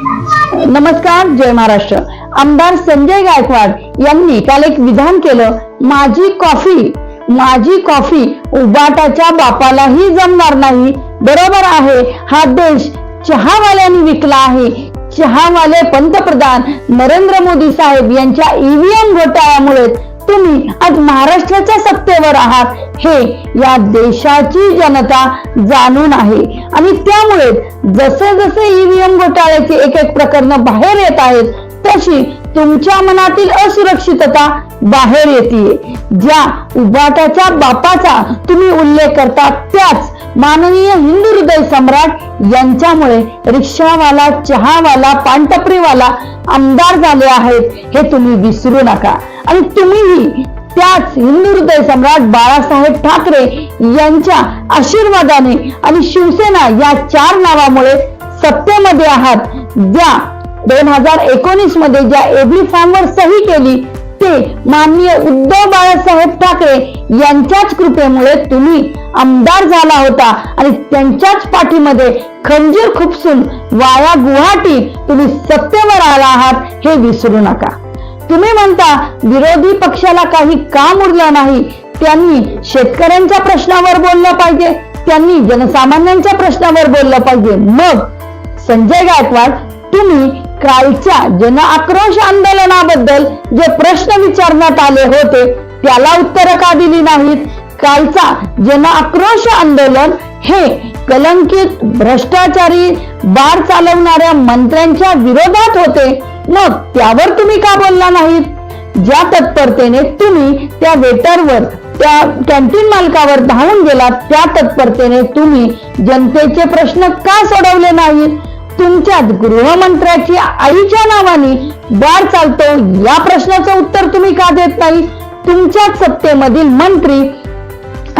नमस्कार जय महाराष्ट्र. आमदार संजय गायकवाड यांनी काल एक विधान केलं माझी कॉफी माझी कॉफी उबाटाच्या बापालाही जमणार नाही. बरोबर आहे हा देश चहावाल्यांनी विकला आहे. चहावाले पंतप्रधान नरेंद्र मोदी साहेब यांच्या ईव्हीएम घोटाळ्यामुळे तुम्ही आज महाराष्ट्राच्या सत्तेवर आहात. हे या देशाची जनता जाणून आहे. आणि त्यामुळे जसे जसे ईव्हीएम घोटाळ्याचे एक एक प्रकरण बाहेर येत आहेत तशी तुमच्या मनातील असुरक्षितता बाहेर येते. ज्या उबाटाच्या बापाचा तुम्ही उल्लेख करता त्याच माननीय हिंदू हृदय सम्राट यांच्यामुळे रिक्षावाला चहावाला पानटपरीवाला आमदार झाले आहेत हे तुम्ही विसरू नका. आणि तुम्हीही त्याच हिंदू हृदय सम्राट बाळासाहेब ठाकरे यांच्या आशीर्वादाने आणि शिवसेना या चार नावामुळे सत्तेमध्ये आहात. ज्या दोन हजार एकोणीसमध्ये ज्या एबी फॉर्मवर सही केली ते माननीय उद्धव बाळासाहेब ठाकरे यांच्याच कृपेमुळे तुम्ही आमदार झाला होता आणि त्यांच्याच पाठीमध्ये खंजीर खुपसून वाया गुवाहाटी तुम्ही सत्तेवर आला आहात हे विसरू नका. तुम्ही म्हणता विरोधी पक्षाला काही काम उरलं नाही? त्यांनी शेतकऱ्यांच्या प्रश्नावर बोललं पाहिजे त्यांनी जनसामान्यांच्या प्रश्नावर बोललं पाहिजे. मग संजय गायकवाड तुम्ही कालच्या जन आक्रोश आंदोलनाबद्दल जे प्रश्न विचारण्यात आले होते त्याला उत्तर का दिली नाहीत? कालचा जन आक्रोश आंदोलन हे कलंकित भ्रष्टाचारी बार चालवणाऱ्या मंत्र्यांच्या विरोधात होते. मग त्यावर तुम्ही का बोलला नाहीत? ज्या तत्परतेने तुम्ही त्या वेटरवर त्या कॅन्टीन मालकावर धावून गेलात त्या तत्परतेने तुम्ही जनतेचे प्रश्न का सोडवले नाहीत? तुमच्यात गृहमंत्र्याची आईच्या नावाने बार चालतो या प्रश्नाचं उत्तर तुम्ही का देत नाही? तुमच्याच सत्तेमधील मंत्री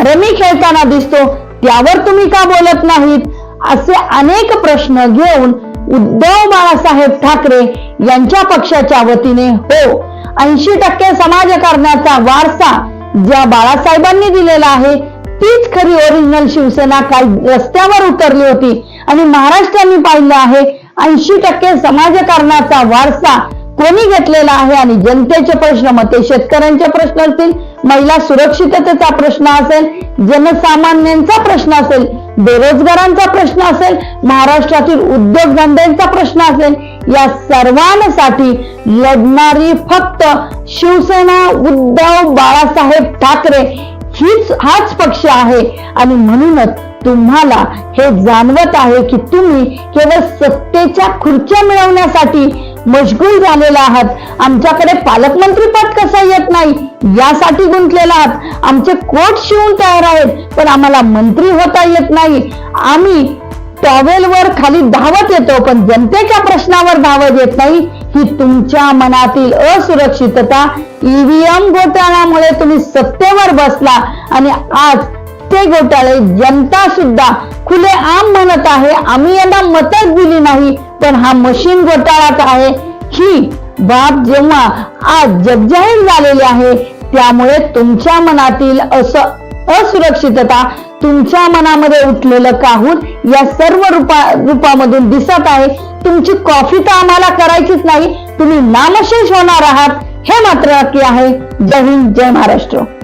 रमी खेळताना दिसतो त्यावर तुम्ही का बोलत नाहीत? असे अनेक प्रश्न घेऊन उद्धव बाळासाहेब ठाकरे यांच्या पक्षाच्या वतीने हो ऐंशी टक्के समाजकारणाचा वारसा ज्या बाळासाहेबांनी दिलेला आहे तीच खरी ओरिजिनल शिवसेना काल रस्त्यावर उतरली होती. आणि महाराष्ट्राने पाहिलं आहे ऐंशी टक्के समाजकारणाचा वारसा कोणी घेतलेला आहे आणि जनतेचे प्रश्न मग ते शेतकऱ्यांचे प्रश्न असतील महिला सुरक्षिततेचा प्रश्न असेल जनसामान्यांचा प्रश्न असेल बेरोजगारांचा प्रश्न असेल महाराष्ट्रातील उद्योगधंद्यांचा प्रश्न असेल या सर्वांसाठी लढणारी फक्त शिवसेना उद्धव बाळासाहेब ठाकरे हीच हाच पक्ष आहे. आणि म्हणूनच तुम्हाला हे जाणवत आहे की तुम्ही केवळ सत्तेच्या खुर्च्या मिळवण्यासाठी मशगूल झालेला आहात. आमच्याकडे पालकमंत्री पद कसं येत नाही? यासाठी गुंतलेला आहात. आमचे कोट शिवून तयार आहेत पण आम्हाला मंत्री होता येत नाही. आम्ही टॉवेलवर खाली धावत येतो पण जनतेच्या प्रश्नावर धावत येत नाही. ही तुमच्या मनातील असुरक्षितता ईव्हीएम घोटाळ्यामुळे तुम्ही सत्तेवर बसला आणि आज ते घोटाळे जनता सुद्धा खुले आम म्हणत आहे. आम्ही यांना मतच दिली नाही पण हा मशीन घोटाळाच आहे. ही बाब जेव्हा आज जगजाहीर झालेली आहे त्यामुळे तुमच्या मनातील असं असुरक्षितता तुमच्या मनामध्ये उठलेलं काहून या सर्व रूपा रूपामधून दिसत आहे. तुमची कॉफी तर आम्हाला करायचीच नाही. तुम्ही नामशेष होणार आहात. हे मात्र नक्की आहे. जय हिंद जय महाराष्ट्र.